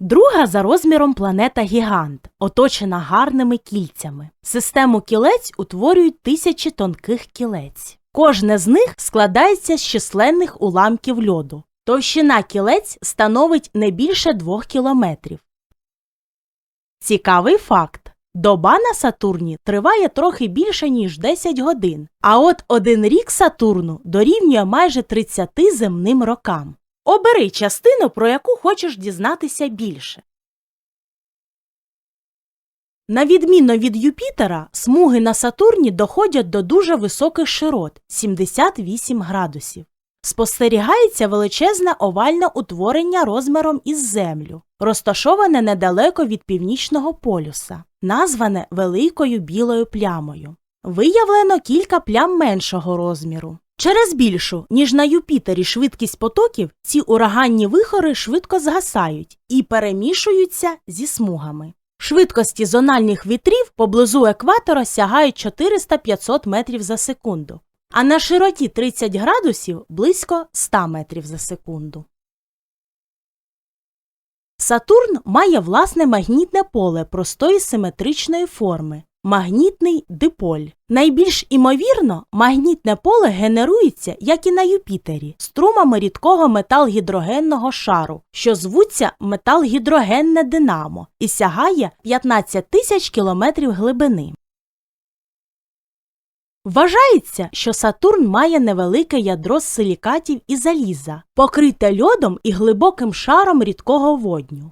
Друга за розміром планета Гігант, оточена гарними кільцями. Систему кілець утворюють тисячі тонких кілець. Кожне з них складається з численних уламків льоду. Товщина кілець становить не більше двох кілометрів. Цікавий факт. Доба на Сатурні триває трохи більше, ніж 10 годин, а от один рік Сатурну дорівнює майже 30 земним рокам. Обери частину, про яку хочеш дізнатися більше. На відміну від Юпітера, смуги на Сатурні доходять до дуже високих широт 78 градусів. Спостерігається величезне овальне утворення розміром із Землю, розташоване недалеко від північного полюса, назване великою білою плямою. Виявлено кілька плям меншого розміру. Через більшу, ніж на Юпітері швидкість потоків, ці ураганні вихори швидко згасають і перемішуються зі смугами. Швидкості зональних вітрів поблизу екватора сягають 400-500 метрів за секунду, а на широті 30 градусів близько 100 метрів за секунду. Сатурн має власне магнітне поле простої симетричної форми магнітний диполь. Найбільш імовірно, магнітне поле генерується, як і на Юпітері, струмами рідкого метал-гідрогенного шару, що звуться метал-гідрогенне динамо і сягає 15 тисяч кілометрів глибини. Вважається, що Сатурн має невелике ядро з силікатів і заліза, покрите льодом і глибоким шаром рідкого водню.